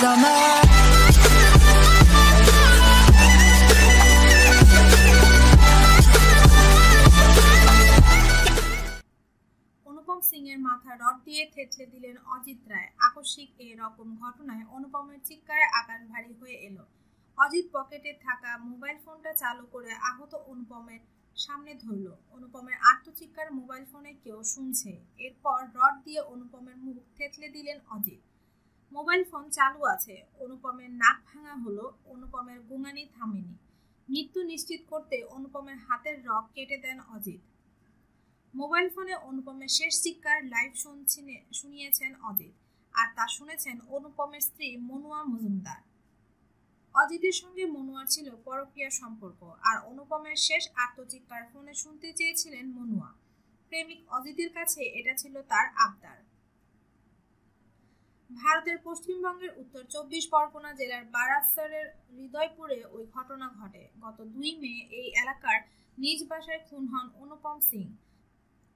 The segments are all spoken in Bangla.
summer. অনুপম সিং মাথা রড দিয়ে থেতলে দিলেন অজিত রায়। আকস্মিক এই রকম ঘটনায় অনুপমের চিৎকারে আকাশ ভারী হয়ে এলো। অজিত পকেটে থাকা মোবাইল ফোনটা চালু করে আহত অনুপমের সামনে ধরল। অনুপমের আত্মচিৎকার মোবাইল ফোনে কেউ শুনছে। এরপর রড দিয়ে অনুপমের মুখ থেতলে দিলেন অজিত। মোবাইল ফোন চালু আছে। অনুপমের নাক ভাঙা হলো, অনুপমের গুঙানি থামেনি। মৃত্যু নিশ্চিত করতে অনুপমের হাতের রক কেটে দেন অজিত। মোবাইল ফোনে অনুপমের শেষ চিৎকার লাইভ শুনছিনে, শুনিয়েছেন অজিত। আর তা শুনেছেন অনুপমের স্ত্রী মনুয়া মজুমদার। অজিতের সঙ্গে মনুয়ার ছিল পরকীয়া সম্পর্ক, আর অনুপমের শেষ আত্মচিৎকার ফোনে শুনতে চেয়েছিলেন মনুয়া। প্রেমিক অজিতের কাছে এটা ছিল তার আবদার। ভারতের পশ্চিমবঙ্গের উত্তর চব্বিশ পরগনা জেলার বারাসরের হৃদয়পুরে ওই ঘটনা ঘটে। গত দুই মে এই এলাকার নিজ বাসায় খুন হন অনুপম সিং।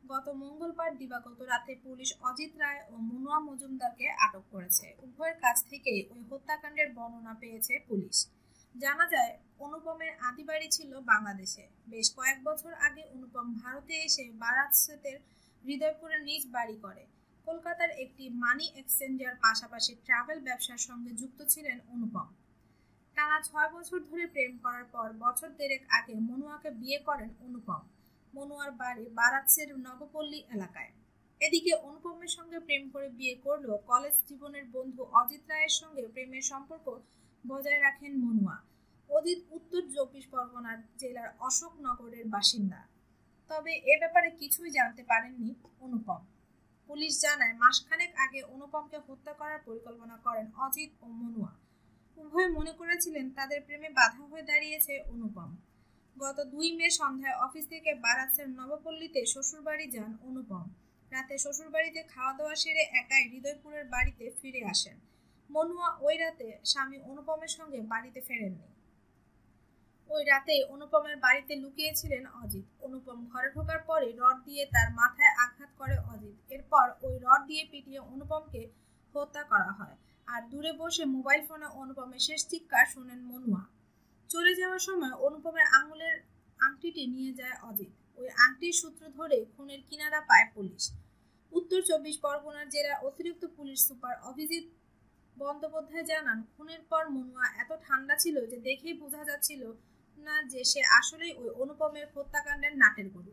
গত মঙ্গলবার দিবাগত রাতে পুলিশ অজিত রায় ও মুনুয়া মজুমদারকে আটক করেছে। উভয়ের কাছ থেকে ওই হত্যাকাণ্ডের বর্ণনা পেয়েছে পুলিশ। জানা যায়, অনুপমের আদি বাড়ি ছিল বাংলাদেশে। বেশ কয়েক বছর আগে অনুপম ভারতে এসে বারাসতের হৃদয়পুরে নিজ বাড়ি করে। কলকাতার একটি মানি এক্সচেঞ্জার পাশাপাশি ট্রাভেল ব্যবসার সঙ্গে যুক্ত ছিলেন অনুপম। টানা ছয় বছর ধরে প্রেম করার পর বছর দেড়েক আগে মনুয়াকে বিয়ে করেন অনুপম। মনুয়ার বাড়ি বারাতসের নবপল্লী এলাকায়। এদিকে অনুপমের সঙ্গে প্রেম করে বিয়ে করলেও কলেজ জীবনের বন্ধু অজিত রায়ের সঙ্গে প্রেমের সম্পর্ক বজায় রাখেন মনুয়া। অজিত উত্তর চব্বিশ পরগনার জেলার অশোকনগরের বাসিন্দা। তবে এ ব্যাপারে কিছুই জানতে পারেননি অনুপম। পুলিশ জানায়, মাসখানেক আগে অনুপমকে হত্যা করার পরিকল্পনা করেন অজিত ও মনুয়া। উভয় মনে করেছিলেন তাদের প্রেমে বাধা হয়ে দাঁড়িয়েছে অনুপম। গত দুই মে সন্ধ্যায় অফিস থেকে বারাসের নবপল্লীতে শ্বশুরবাড়ি যান অনুপম। রাতে শ্বশুরবাড়িতে খাওয়া দাওয়া সেরে একাই হৃদয়পুরের বাড়িতে ফিরে আসেন। মনুয়া ওই রাতে স্বামী অনুপমের সঙ্গে বাড়িতে ফেরেননি। ওই রাতেই অনুপমের বাড়িতে লুকিয়েছিলেন অজিত। অনুপম ঘরে ঢোকার পরে রড দিয়ে তার মাথায় আঘাত করে অজিত। এরপর ওই রড দিয়ে পিটিয়ে অনুপমকে হত্যা করা হয়। আর দূরে বসে মোবাইল ফোনে অনুপমের শেষ চিৎকার শোনেন মনুয়া। চলে যাওয়ার সময় অনুপমের আঙুলের আংটিটি নিয়ে যায় অজিত। ওই আংটির সূত্র ধরে খুনের কিনারা পায় পুলিশ। উত্তর চব্বিশ পরগনার জেলার অতিরিক্ত পুলিশ সুপার অভিজিৎ বন্দ্যোপাধ্যায় জানান, খুনের পর মনুয়া এত ঠান্ডা ছিল যে দেখেই বোঝা যাচ্ছিল না যে সে আসলেই ওই অনুপমের হত্যাকাণ্ডের নাটের গরু।